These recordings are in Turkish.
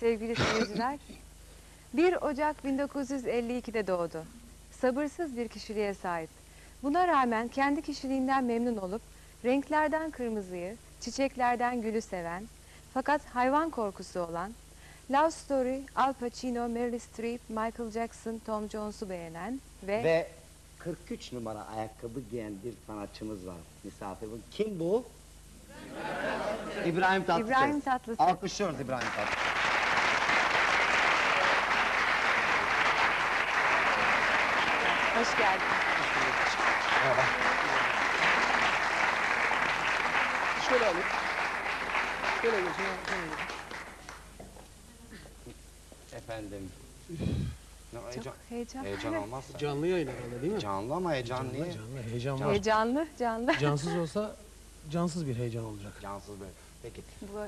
sevgili seyirciler. 1 Ocak 1952'de doğdu. Sabırsız bir kişiliğe sahip. Buna rağmen kendi kişiliğinden memnun olup renklerden kırmızıyı, çiçeklerden gülü seven fakat hayvan korkusu olan Love Story, Al Pacino, Meryl Streep, Michael Jackson, Tom Jones'u beğenen ve, Ve 43 numara ayakkabı giyen bir sanatçımız var misafirimiz. Kim bu? İbrahim Tatlıses. İbrahim Tatlıses. Alkışlıyoruz İbrahim Tatlıses. Hoş geldin. Şöyle alayım. Şöyle geçin. Efendim. Ne heyecan, Çok heyecan. heyecan olmazsa. Canlı yayın herhalde değil mi? Canlı ama heyecan niye? Canlı, heyecan var. Heyecanlı, canlı. Cansız olsa cansız bir heyecan olacak. Cansız böyle. Peki. Bu,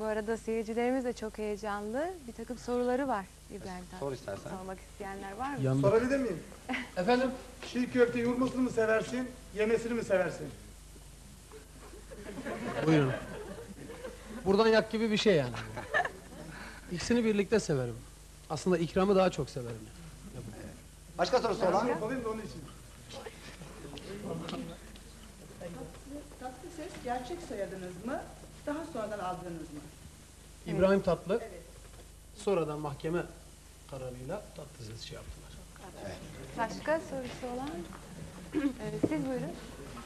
bu arada seyircilerimiz de çok heyecanlı. Bir takım soruları var İbrahim Sor Tatlıses. istersen. Sormak isteyenler var mı? Yandık. Sorabilir miyim? Efendim? Çiğ köfte yumurtasını mı seversin, yemesini mi seversin? Buyurun. Buradan yak gibi bir şey yani. İkisini birlikte severim. Aslında ikramı daha çok severim. Başka sorusu olan? Yapalım da onun için. Tatlı ses gerçek soyadınız mı? Daha sonradan aldınız mı? İbrahim Tatlı. Sonradan mahkeme kararıyla tatlı ses şey yaptılar. Başka sorusu olan? Evet, siz buyurun.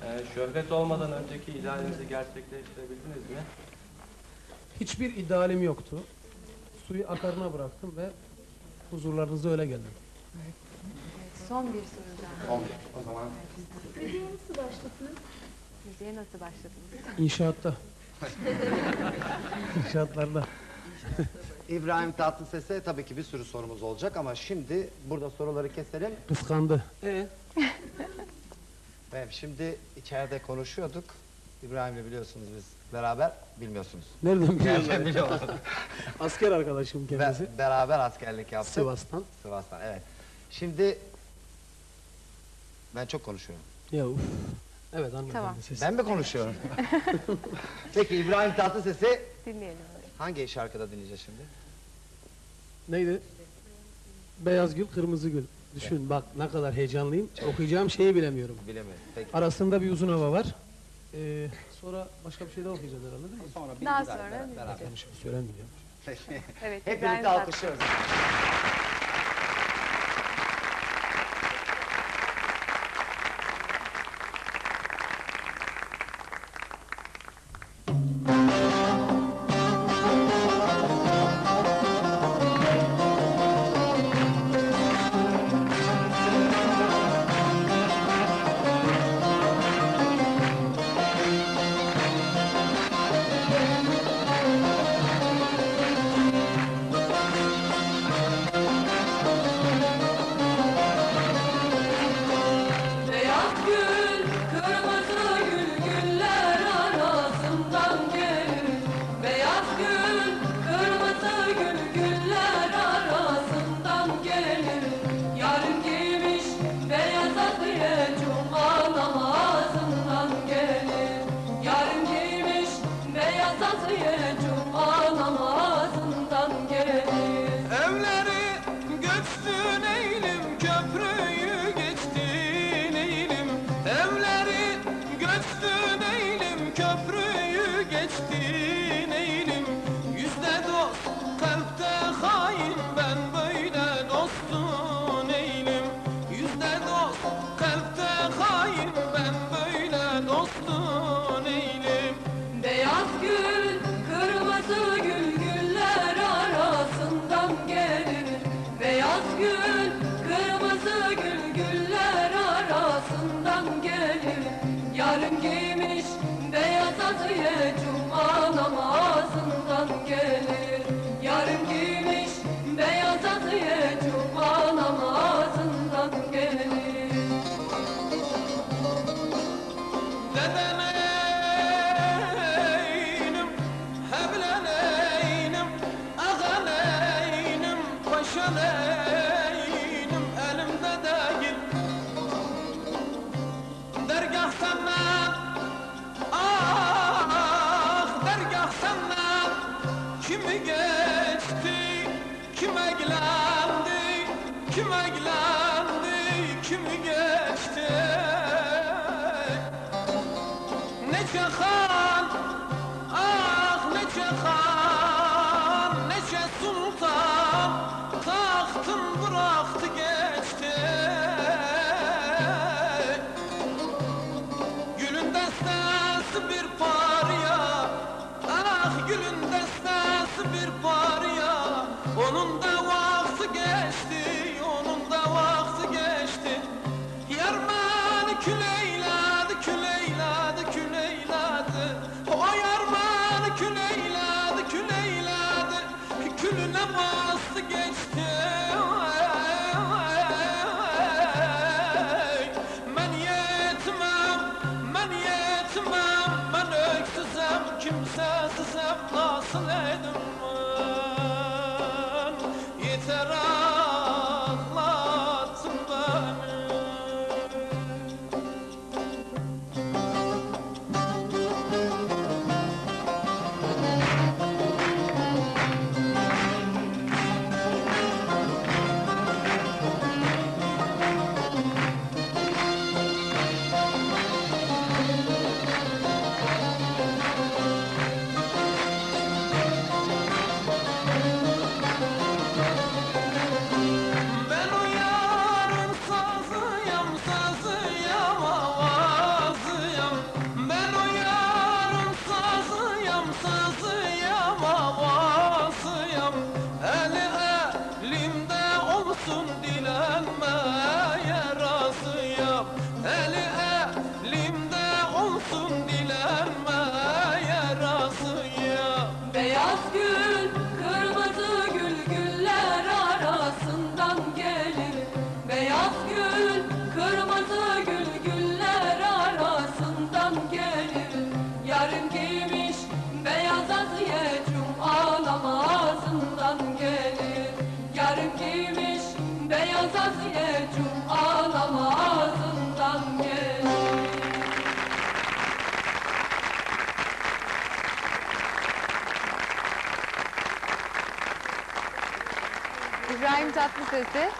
Ee, şöhret olmadan önceki idealinizi gerçekleştirebildiniz mi? Hiçbir idealim yoktu. Suyu akarına bıraktım ve huzurlarınıza öyle geldim. Son bir soru daha. On. O zaman Müziğe nasıl başladınız? İnşaatta. İnşaatlarda. İbrahim Tatlıses'e tabii ki bir sürü sorumuz olacak ama şimdi burada soruları keselim. Kıskandı. Ee? Ve şimdi içeride konuşuyorduk. İbrahim'le biliyorsunuz biz beraber bilmiyorsunuz. Nereden biliyorsun? Nereden biliyorlar? Asker arkadaşım Be- kendisi. beraber askerlik yaptık. Sivas'tan. Sivas'tan evet. Şimdi ben çok konuşuyorum. Ya uf. Evet anladım. Tamam. Ben mi konuşuyorum? Peki İbrahim Tatlıses'i Dinleyelim. hangi şarkıda dinleyeceğiz şimdi? Neydi? Beyaz gül, kırmızı gül. Düşün bak ne kadar heyecanlıyım. Okuyacağım şeyi bilemiyorum. Bilemedim. Peki. Arasında bir uzun hava var. Ee, sonra başka bir şey daha okuyacağız herhalde değil mi? Sonra bir Daha güzel sonra beraber- beraber. Yanlış bir söylemeyeceğim. Peki. Evet, Hep İbrahim birlikte Tatlıses. alkışlıyoruz. köleğinim elimde değil. Dergahtan ben ah dergahtan ben Kimi geçti kime gilendi kime gilendi gülünde ses bir var ya Onun da vaksı geçti. kimsesiz evlasın edinmen Yeter artık Üniversitesi